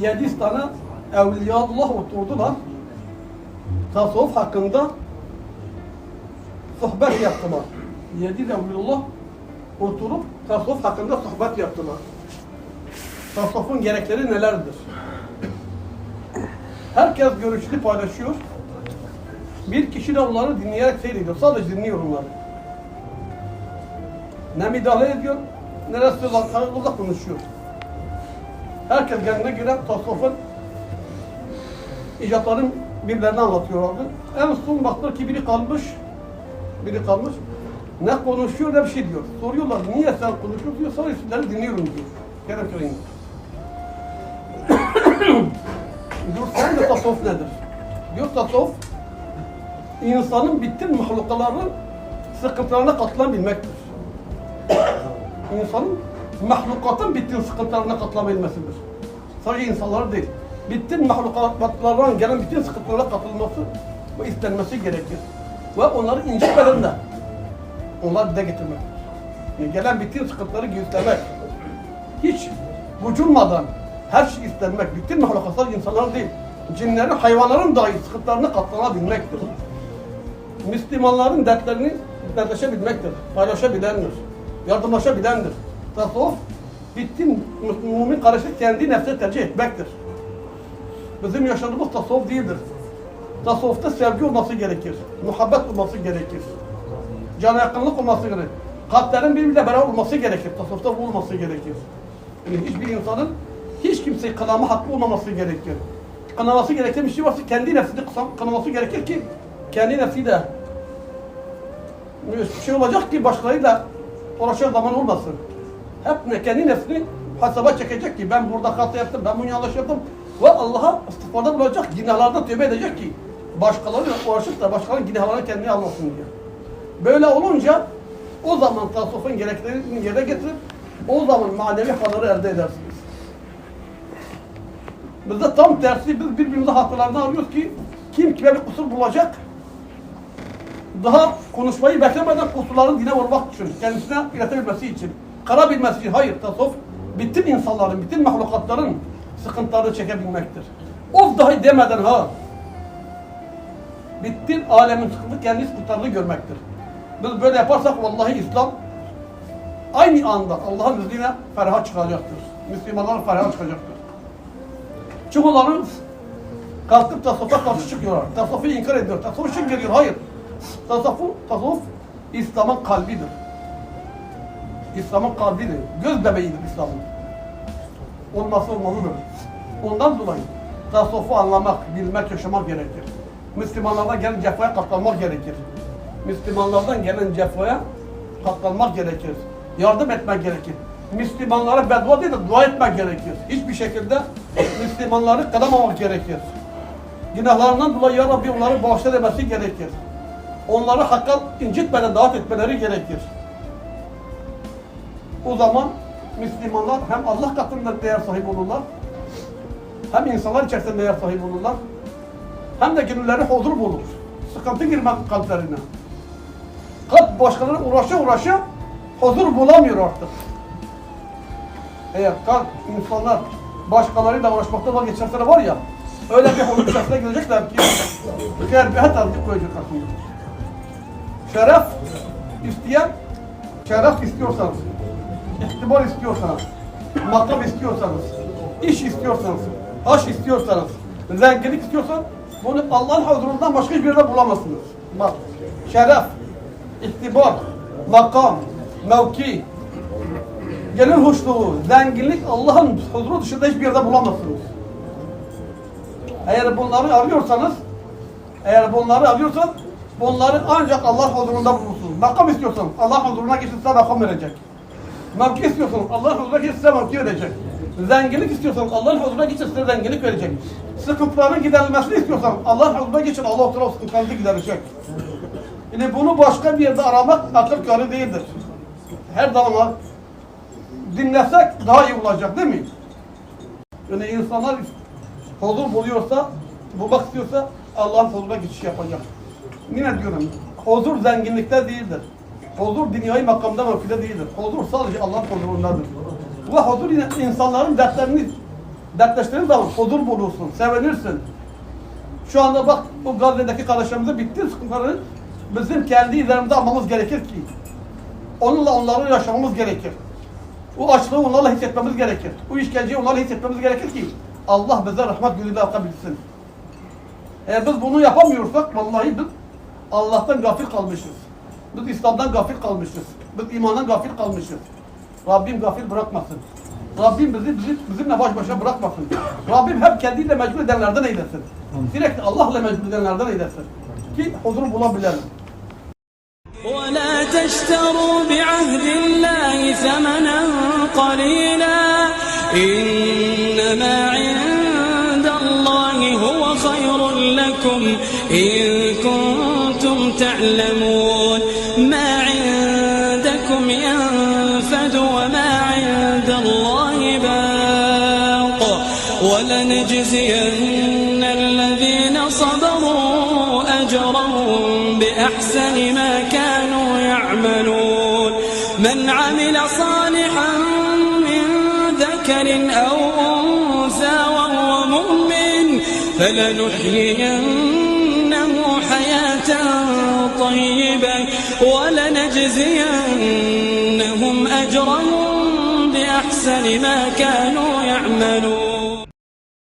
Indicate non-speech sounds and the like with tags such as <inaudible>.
yedi tane Evliyaullah oturdular. Tasavvuf hakkında sohbet yaptılar. Yedi Evliyaullah oturup tasavvuf hakkında sohbet yaptılar. Tasavvufun gerekleri nelerdir? Herkes görüşünü paylaşıyor. Bir kişi de onları dinleyerek seyrediyor. Sadece dinliyor onları. Ne müdahale ediyor, ne Resulullah'la konuşuyor. Herkes kendine göre tasavvufun icatların birbirlerini anlatıyorlardı. En son baktılar ki biri kalmış, biri kalmış. Ne konuşuyor ne bir şey diyor. Soruyorlar niye sen konuşuyorsun diyor. Sonra isimleri dinliyorum diyor. Kerem Köyü'nde. <coughs> diyor sen de tasavvuf nedir? Diyor tasavvuf insanın bütün mahlukaların sıkıntılarına katılabilmektir. <coughs> İnsanın mahlukatın bütün sıkıntılarına katılabilmesidir. Sadece insanlar değil. Bütün mahlukatlardan gelen bütün sıkıntılara katılması ve istenmesi gerekir. Ve onları incitmeden de onları dile getirmek. Yani gelen bütün sıkıntıları göstermek. Hiç vüculmadan her şey istenmek. Bütün mahlukatlar insanlar değil. Cinlerin, hayvanların dahi sıkıntılarına katlanabilmektir. Müslümanların dertlerini dertleşebilmektir. Paylaşabilendir. Yardımlaşabilendir. Tasavvuf bütün mümin kardeşlik kendi nefsine tercih etmektir. Bizim yaşadığımız tasavvuf değildir. Tasavvufta sevgi olması gerekir. Muhabbet olması gerekir. Can yakınlık olması gerekir. Kalplerin birbiriyle beraber olması gerekir. Tasavvufta bu olması gerekir. Yani hiçbir insanın hiç kimseyi kınama hakkı olmaması gerekir. Kınaması gereken bir şey varsa kendi nefsini kınaması gerekir ki kendi nefsi de şey olacak ki başkalarıyla uğraşacak zaman olmasın. Hep kendi nefsini hesaba çekecek ki ben burada hata yaptım, ben bunu yanlış yaptım. Ve Allah'a istiğfarda bulacak, günahlardan tövbe edecek ki başkalarıyla uğraşıp da başkalarının günahlarını kendine almasın diye. Böyle olunca o zaman tasavvufun gereklerini yerine getirip o zaman manevi halleri elde edersiniz. Biz de tam tersi biz birbirimize hatalarını arıyoruz ki kim kime bir kusur bulacak daha konuşmayı beklemeden kusurların dine vurmak için, kendisine iletebilmesi için, karabilmesi için. Hayır, tasavvuf bütün insanların, bütün mahlukatların sıkıntılarını çekebilmektir. Of dahi demeden ha, bütün alemin sıkıntı kendi sıkıntılarını görmektir. Biz böyle yaparsak vallahi İslam aynı anda Allah'ın izniyle ferha çıkacaktır. Müslümanlar ferha çıkacaktır. Çoğuları kalkıp tasavvufa karşı çıkıyorlar. Tasavvufu inkar ediyor. Tasavvuf için geliyor. Hayır. Tasavvuf, tasavvuf İslam'ın kalbidir. İslam'ın kalbidir. Göz bebeğidir İslam'ın. Olması olmalıdır. Ondan dolayı tasavvufu anlamak, bilmek, yaşamak gerekir. Müslümanlardan gelen cefaya katlanmak gerekir. Müslümanlardan gelen cefaya katlanmak gerekir. Yardım etmek gerekir. Müslümanlara beddua değil de dua etmek gerekir. Hiçbir şekilde Müslümanları kınamamak gerekir. Günahlarından dolayı Ya Rabbi onları bağışla demesi gerekir. Onları hakka incitmeden davet etmeleri gerekir. O zaman Müslümanlar hem Allah katında değer sahibi olurlar, hem insanlar içerisinde değer sahibi olurlar, hem de gönülleri huzur bulur. Sıkıntı girmez kalplerine. Kalp başkaları uğraşa uğraşa huzur bulamıyor artık. Eğer kalp insanlar başkalarıyla uğraşmakta vazgeçerse var ya, öyle bir huzur içerisine gelecekler ki, gerbehet alıp koyacaklar. Şeref isteyen, şeref istiyorsanız, ihtibar istiyorsanız, makam istiyorsanız, iş istiyorsanız, aş istiyorsanız, zenginlik istiyorsanız, bunu Allah'ın huzurundan başka hiçbir yerde bulamazsınız. Bak, şeref, ihtibar, makam, mevki, gelin hoşluğu, zenginlik Allah'ın huzuru dışında hiçbir yerde bulamazsınız. Eğer bunları arıyorsanız, eğer bunları arıyorsanız, bunları ancak Allah huzurunda bulursunuz. Makam istiyorsan, Allah huzuruna geçin size makam verecek. Mevki istiyorsan, Allah huzuruna geçin size mevki verecek. Zenginlik istiyorsan, Allah huzuruna geçin size zenginlik verecek. Sıkıntıların giderilmesini istiyorsan, Allah huzuruna geçin, Allah o sıkıntılarınızı giderecek. Yani bunu başka bir yerde aramak akıl kârı değildir. Her zaman dinlesek daha iyi olacak değil mi? Yani insanlar huzur buluyorsa, bulmak istiyorsa Allah'ın huzuruna geçiş yapacak. Yine diyorum, huzur zenginlikte değildir. Huzur dünyayı makamda mevkide değildir. Huzur sadece Allah'ın huzurundadır. Ve huzur insanların dertlerini Dertleştiğin zaman huzur bulursun, sevinirsin. Şu anda bak bu Gazze'deki kardeşlerimize bitti sıkıntıları bizim kendi üzerimizde almamız gerekir ki onunla onları yaşamamız gerekir. O açlığı onlarla hissetmemiz gerekir. O işkenceyi onlarla hissetmemiz gerekir ki Allah bize rahmet gözüyle bakabilsin. Eğer biz bunu yapamıyorsak vallahi biz Allah'tan gafil kalmışız. Biz İslam'dan gafil kalmışız. Biz imandan gafil kalmışız. Rabbim gafil bırakmasın. Rabbim bizi, bizi bizimle baş başa bırakmasın. Rabbim hep kendiyle meşgul edenlerden eylesin. Sürekli Allah'la meşgul edenlerden eylesin. Ki huzuru bulabilelim. ولا تشتروا بعهد الله ثمنا قليلا إنما عند الله هو خير لكم إن كنتم تعلمون ما عندكم ينفد وما عند الله باق ولنجزين الذين صبروا أجرهم بأحسن ما كانوا يعملون. من عمل صالحا من ذكر أو أنثى وهو مؤمن فلنحيينه حياة طيبة. ولنجزينهم أجرهم بأحسن ما كانوا يعملون.